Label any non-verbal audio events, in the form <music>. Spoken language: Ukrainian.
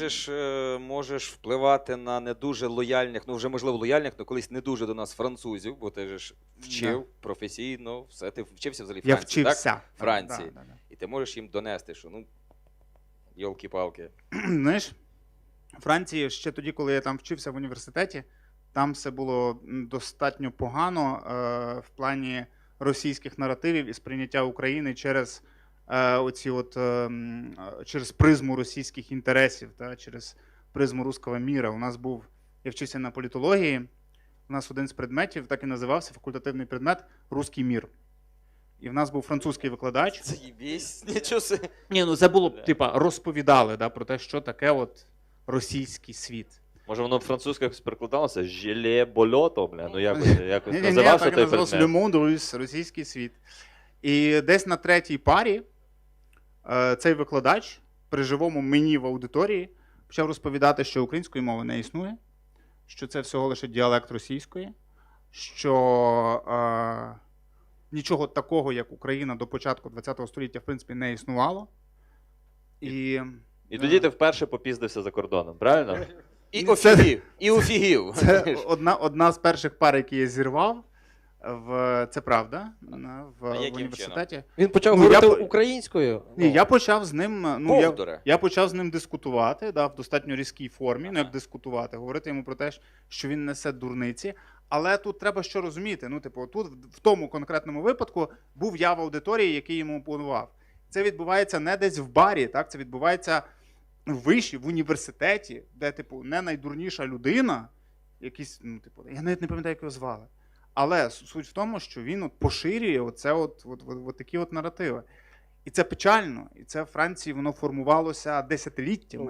Можеш, е, можеш впливати на не дуже лояльних, ну вже можливо лояльних, але колись не дуже до нас французів, бо ти ж вчив професійно, все, ти вчився взагалі Я Франції, вчився. так? Франції. Да, да, да. І ти можеш їм донести, що ну, йолки-палки. <clears throat> Знаєш, Франції ще тоді, коли я там вчився в університеті, там все було достатньо погано е, в плані російських наративів і сприйняття України через оці от, е, е, через призму російських інтересів, та, через призму руського міра. У нас був, я вчився на політології. У нас один з предметів так і називався факультативний предмет Руський мір. І в нас був французький викладач. Це <laughs> нічого. Ні, ну це було Бля. типа розповідали да, про те, що таке от російський світ. Може воно якось перекладалося? Желе больото, бля. Ну якось, якось Ні, ні, ні, називався той називався Le предмет. Monde Russe, російський світ. І десь на третій парі е, цей викладач при живому мені в аудиторії почав розповідати, що української мови не існує, що це всього лише діалект російської, що е, нічого такого, як Україна до початку ХХ століття, в принципі, не існувало. І, І тоді ти вперше попіздився за кордоном, правильно? І це- офігів, і офігів. Це одна, одна з перших пар, які я зірвав. В, це правда. на- В, А в університеті. Він почав Ну, говорити я українською. Ні, я почав з ним. Ну, я, я почав з ним дискутувати да, в достатньо різкій формі, ну як дискутувати, говорити йому про те, що він несе дурниці. Але тут треба що розуміти. Ну, типу, тут в- в тому конкретному випадку був я в аудиторії, який йому опонував. Це відбувається не десь в барі, так? Це відбувається в виші, в університеті, де, типу, не найдурніша людина, якийсь, ну, типу, я навіть не пам'ятаю, як його звали. Але суть в тому, що він от поширює оце от, от, от, от такі от наративи. І це печально. І це в Франції воно формувалося десятиліттями.